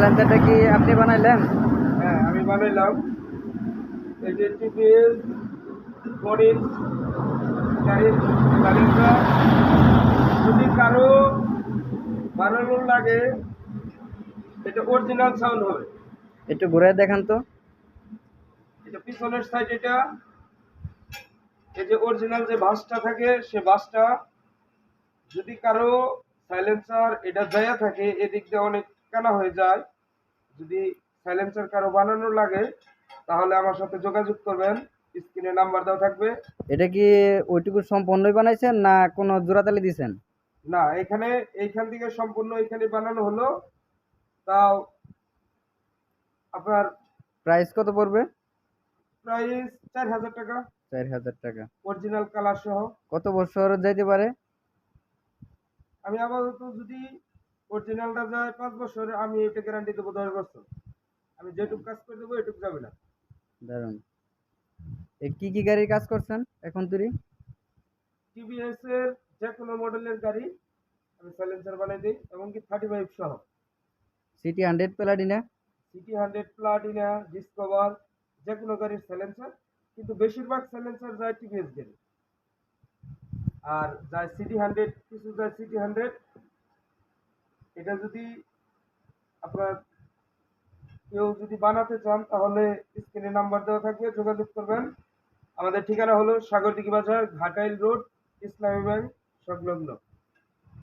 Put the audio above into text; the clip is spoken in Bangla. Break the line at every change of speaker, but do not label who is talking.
স্যালেন্সারটা কি আপনি বানাইলেন?
হ্যাঁ আমি বানাইলাম। এই যে টিপিএস গাড়িটা যদি কারও বানানোর লাগে এটা অরিজিনাল সাউন্ড হবে।
একটু ঘুরে দেখান তো।
এটা পিছনের সাইড এটা। এই যে অরিজিনাল যে বাসটা থাকে সে বাসটা যদি কারও সাইলেন্সার এটা জায়গা থাকে এদিক দিয়ে অনেক কানা হয়ে যায়। যদি সাইলেন্সার কারও বানানোর লাগে তাহলে আমার সাথে যোগাযোগ করবেন। স্ক্রিনে নাম্বার দেওয়া থাকবে।
এটা কি ওইটুকু সম্পূর্ণই বানাইছেন না কোনো জোড়াতালি দিছেন?
না এখানে এইখান থেকে সম্পূর্ণ এখানে বানানো হলো। তাও আপনার
প্রাইস কত পড়বে?
প্রাইস চার হাজার টাকা।
চার হাজার টাকা।
অরিজিনাল কালার সহ।
কত বছর যাইতে পারে?
আমি আপাতত যদি অরিজিনালটা যায় পাঁচ বছর আমি এটা গ্যারান্টি দেবো দশ বছর। আমি যেটুকু কাজ করে দেবো এটুকু যাবে না।
দারুণ কি কি গাড়ির কাজ করছেন এখন তুই?
টিভিএস এর যে কোনো মডেলের গাড়ি আমি সাইলেন্সার বানিয়ে দিই এমনকি থার্টি ফাইভ সহ।
CT hundred Platina
CT hundred Platina Discover যে কোনো গাড়ির সাইলেন্সার কিন্তু বেশিরভাগ সাইলেন্সার যায় টিভিএস গাড়ি। আর যায় সিটি হান্ড্রেড কিছু যায় সিটি হান্ড্রেড এটা যদি আপনার কেউ যদি বানাতে চান, তাহলে স্ক্রিনে নাম্বার দেওয়া থাকবে, যোগাযোগ করবেন। আমাদের ঠিকানা হলো সাগরদিঘি বাজার, ঘাটাইল রোড, ইসলামী ব্যাংক, সংলগ্ন।